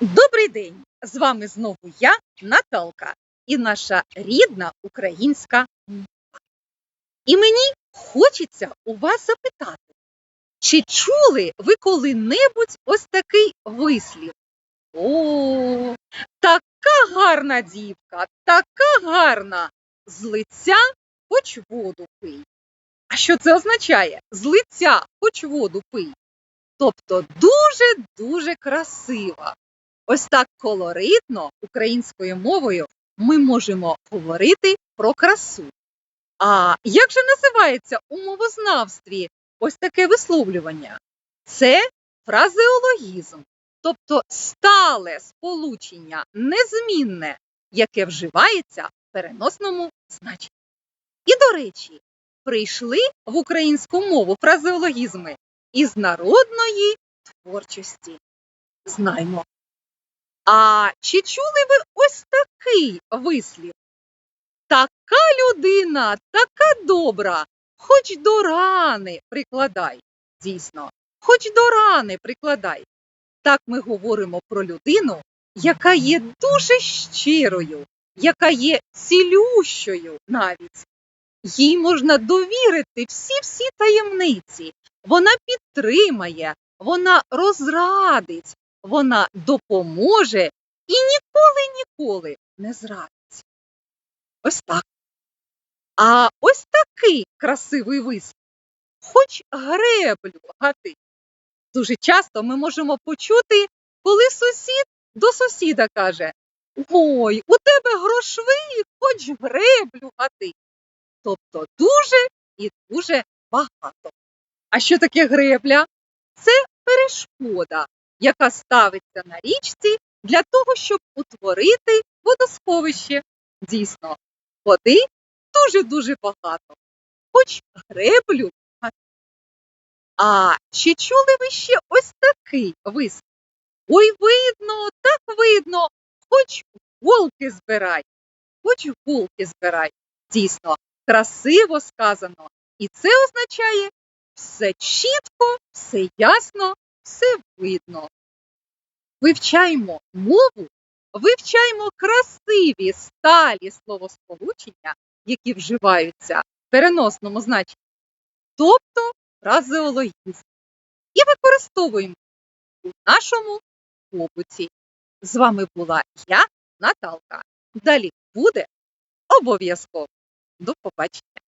Добрий день! З вами знову я, Наталка, і наша рідна українська мова. І мені хочеться у вас запитати, чи чули ви коли-небудь ось такий вислів? О, така гарна дівка, така гарна, з лиця хоч воду пий. А що це означає? З лиця хоч воду пий. Тобто дуже-дуже красива. Ось так колоритно українською мовою ми можемо говорити про красу. А як же називається у мовознавстві ось таке висловлювання? Це фразеологізм, тобто стале сполучення, незмінне, яке вживається в переносному значенні. І, до речі, прийшли в українську мову фразеологізми із народної творчості. Знаймо. А чи чули ви ось такий вислів? Така людина, така добра, хоч до рани прикладай. Дійсно, хоч до рани прикладай. Так ми говоримо про людину, яка є дуже щирою, яка є цілющою навіть. Їй можна довірити всі-всі таємниці. Вона підтримає, вона розрадить, вона допоможе і ніколи-ніколи не зрадить. Ось так. А ось такий красивий вислів. Хоч греблю гати. Дуже часто ми можемо почути, коли сусід до сусіда каже: Ой, у тебе грошви, хоч греблю гати. Тобто дуже і дуже багато. А що таке гребля? Це перешкода, яка ставиться на річці для того, щоб утворити водосховище. Дійсно, води дуже-дуже багато, хоч греблю. А чи чули ви ще ось такий вислів? Ой, видно, так видно, хоч голки збирай, хоч голки збирай. Дійсно, красиво сказано. І це означає все чітко, все ясно, все видно. Вивчаємо мову, вивчаємо красиві сталі словосполучення, які вживаються в переносному значенні, тобто фразеологізм. І використовуємо у нашому побуті. З вами була я, Наталка. Далі буде обов'язково. До побачення.